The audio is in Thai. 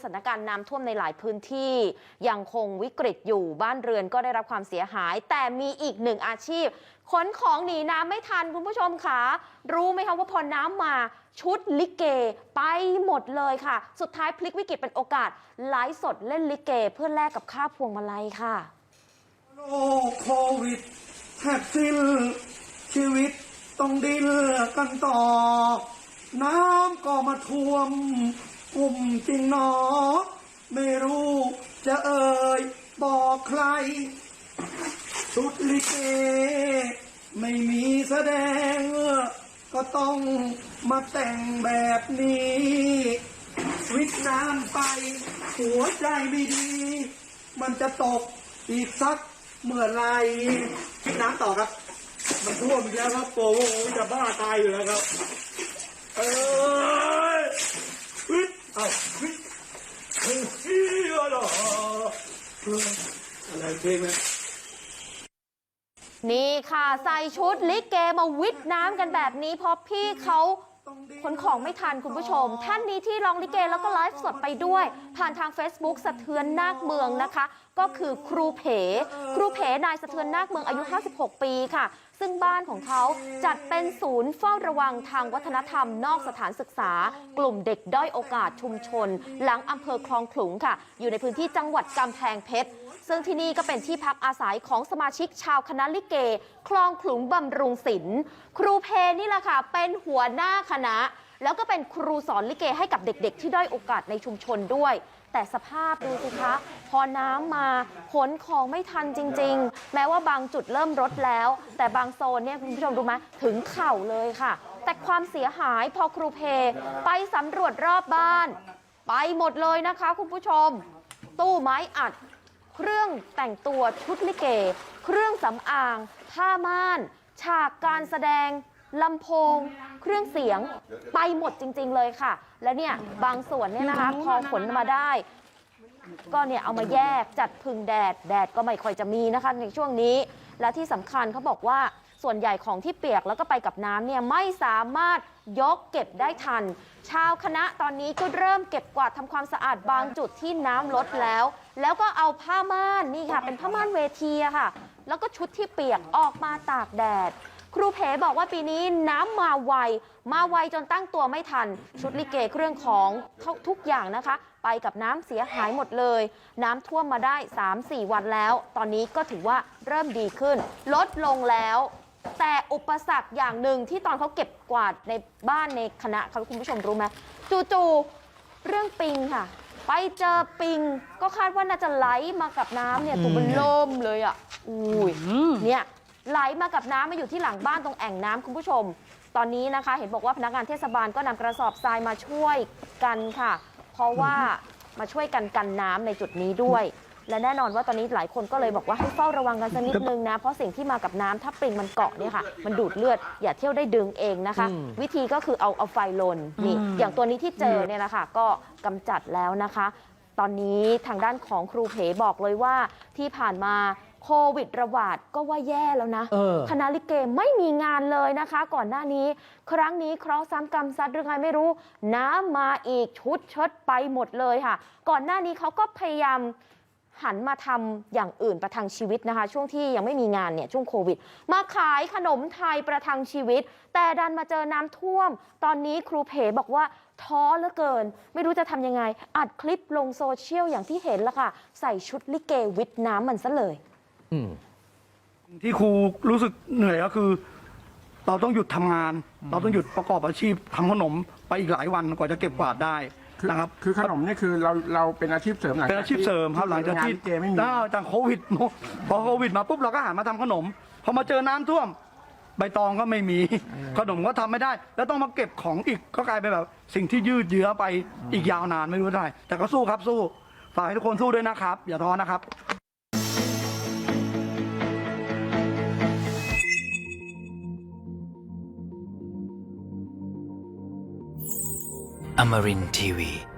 สถานการณ์น้ำท่วมในหลายพื้นที่ยังคงวิกฤตอยู่บ้านเรือนก็ได้รับความเสียหาย แต่มีอีกหนึ่งอาชีพขนของหนีน้ำไม่ทันคุณผู้ชมค่ะรู้ไหมคะว่าพอน้ำมาชุดลิเกไปหมดเลยค่ะ สุดท้ายพลิกวิกฤตเป็นโอกาสไลฟ์สดเล่นลิเก เพื่อแลกกับค่าพวงมาลัยค่ะโรคโควิดแทบสิ้นชีวิตต้องดิ้นกันต่อ น้ำก็มาท่วม กุ่มจริงหนอ ไม่รู้จะเอ่ยบอกใครชุดลิเก ไม่มีแสดง ก็ต้องมาแต่งแบบนี้ วิทย์น้ำไป หัวใจไม่ดี มันจะตกอีกสักเมื่อไรวิทย์น้ำต่อครับ มันท่วมแล้วครับโปโอ้จะบ้าตายอยู่แล้วครับ เอ้ยวิทย์เอ้าวิทย์เฮ้ยอะไรเหรอ อะไรเพลงไหมนี่ค่ะใส่ชุดลิเกมาวิทน้ำกันแบบนี้เพราะพี่เขา ขนของไม่ทันคุณผู้ชม ท่านนี้ที่ร้องลิเกแล้วก็ไลฟ์สดไปด้วย ผ่านทาง Facebook สะเทือนนาคเมืองนะคะ ก็คือครูเผ ครูเผนายสะเทือนนาคเมืองอายุ 56 ปีค่ะ ซึ่งบ้านของเขาจัดเป็นศูนย์เฝ้าระวังทางวัฒนธรรมนอกสถานศึกษา กลุ่มเด็กด้อยโอกาสชุมชน หลังอำเภอคลองขลุงค่ะ อยู่ในพื้นที่จังหวัดกำแพงเพชรซึ่งที่นี่ก็เป็นที่พักอาศัยของสมาชิกชาวคณะลิเก คลองขลุงบำรุงศิลป์ครูเพนี่แหละค่ะเป็นหัวหน้าคณะ แล้วก็เป็นครูสอนลิเกให้กับเด็กๆ ที่ด้อยโอกาสในชุมชนด้วย แต่สภาพดูสิคะ พอน้ำมาขนของไม่ทันจริง ๆ แม้ว่าบางจุดเริ่มลดแล้ว แต่บางโซนเนี่ยคุณผู้ชมดูไหมถึงเข่าเลยค่ะ แต่ความเสียหายพอครูเพไปสำรวจรอบบ้าน ไปหมดเลยนะคะคุณผู้ชม ตู้ไม้อัดเครื่องแต่งตัวชุดลิเก เครื่องสำอาง ผ้าม่าน ฉากการแสดง ลำโพง เครื่องเสียงไปหมดจริง ๆ เลยค่ะ และเนี่ยบางส่วนเนี่ยนะคะพอขนมาได้ ก็เนี่ยเอามาแยกจัดพึ่งแดด แดดก็ไม่ค่อยจะมีนะคะในช่วงนี้ และที่สำคัญเขาบอกว่าส่วนใหญ่ของที่เปียกแล้วก็ไปกับน้ำเนี่ยไม่สามารถยกเก็บได้ทัน ชาวคณะตอนนี้ก็เริ่มเก็บกวาดทำความสะอาดบางจุดที่น้ำลดแล้ว แล้วก็เอาผ้าม่านนี่ค่ะ เป็นผ้าม่านเวทีอะค่ะ แล้วก็ชุดที่เปียกออกมาตากแดด ครูเพบอกว่าปีนี้น้ำมาไว มาไวจนตั้งตัวไม่ทัน ชุดลิเกเครื่องของทุกอย่างนะคะ ไปกับน้ำเสียหายหมดเลย น้ำท่วมมาได้ 3-4 วันแล้ว ตอนนี้ก็ถือว่าเริ่มดีขึ้น ลดลงแล้ว แต่อุปสรรคอย่างหนึ่งที่ตอนเขาเก็บกวาดในบ้านในคณะเขาคุณผู้ชมรู้ไหมจู่ๆเรื่องปิงค่ะ ไปเจอปิงก็คาดว่าน่าจะไหลมากับน้ำเนี่ยตัวมันเริ่มเลยอะอุ้ยเนี่ย ไหลมากับน้ำมาอยู่ที่หลังบ้านตรงแอ่งน้ำคุณผู้ชม ตอนนี้นะคะ เห็นบอกว่าพนักงานเทศบาลก็นำกระสอบทรายมาช่วยกันค่ะ เพราะว่ามาช่วยกันกันน้ำในจุดนี้ด้วย และแน่นอนว่าตอนนี้หลายคนก็เลยบอกว่าให้เฝ้าระวังกันสักนิดนึงนะ เพราะสิ่งที่มากับน้ำถ้าปริงมันเกาะเนี่ยค่ะ มันดูดเลือดอย่าเที่ยวได้ดึงเองนะคะ วิธีก็คือเอาเอาไฟลนนี่อย่างตัวนี้ที่เจอเนี่ยนะคะก็กำจัดแล้วนะคะ ตอนนี้ทางด้านของครูเพบอกเลยว่าที่ผ่านมา โควิดระบาดก็ว่าแย่แล้วนะเออคณะลิเกไม่มีงานเลยนะคะ ก่อนหน้านี้ ครั้งนี้เคราะห์ซ้ำกรรมซัดหรือไงไม่รู้ น้ำมาอีกชุดเชิดไปหมดเลยค่ะ ก่อนหน้านี้เขาก็พยายามหันมาทำอย่างอื่นประทังชีวิตนะคะ ช่วงที่ยังไม่มีงานเนี่ยช่วงโควิด มาขายขนมไทยประทังชีวิต แต่ดันมาเจอน้ำท่วม ตอนนี้ครูเพบอกว่าท้อเหลือเกิน ไม่รู้จะทำยังไง อัดคลิปลงโซเชียลอย่างที่เห็นละค่ะ ใส่ชุดลิเกวิทย์น้ำมันซะเลยอืม ที่ครูรู้สึกเหนื่อยก็คือ เราต้องหยุดทำงาน เราต้องหยุดประกอบอาชีพทำขนมไปอีกหลายวันกว่าจะเก็บกวาดได้คือนะครับคือขนมนี่คือเราเราเป็นอาชีพเสริมหลังเป็นอาชีพเสริมครับหลังจากที่งนลิเกไม่มีอ้าวจากโควิดพอโควิดมาปุ๊บเราก็หามาทำขนมพอมาเจอน้ำท่วม ใบตองก็ไม่มี ขนมก็ทำไม่ได้ แล้วต้องมาเก็บของอีกก็กลายเป็นแบบ สิ่งที่ยืดเยื้อไปอีกยาวนานไม่รู้เท่าไหร่แต่ก็สู้ครับสู้ฝากให้ทุกคนสู้ด้วยนะครับ อย่าท้อนะครับ Amarin Tiwi.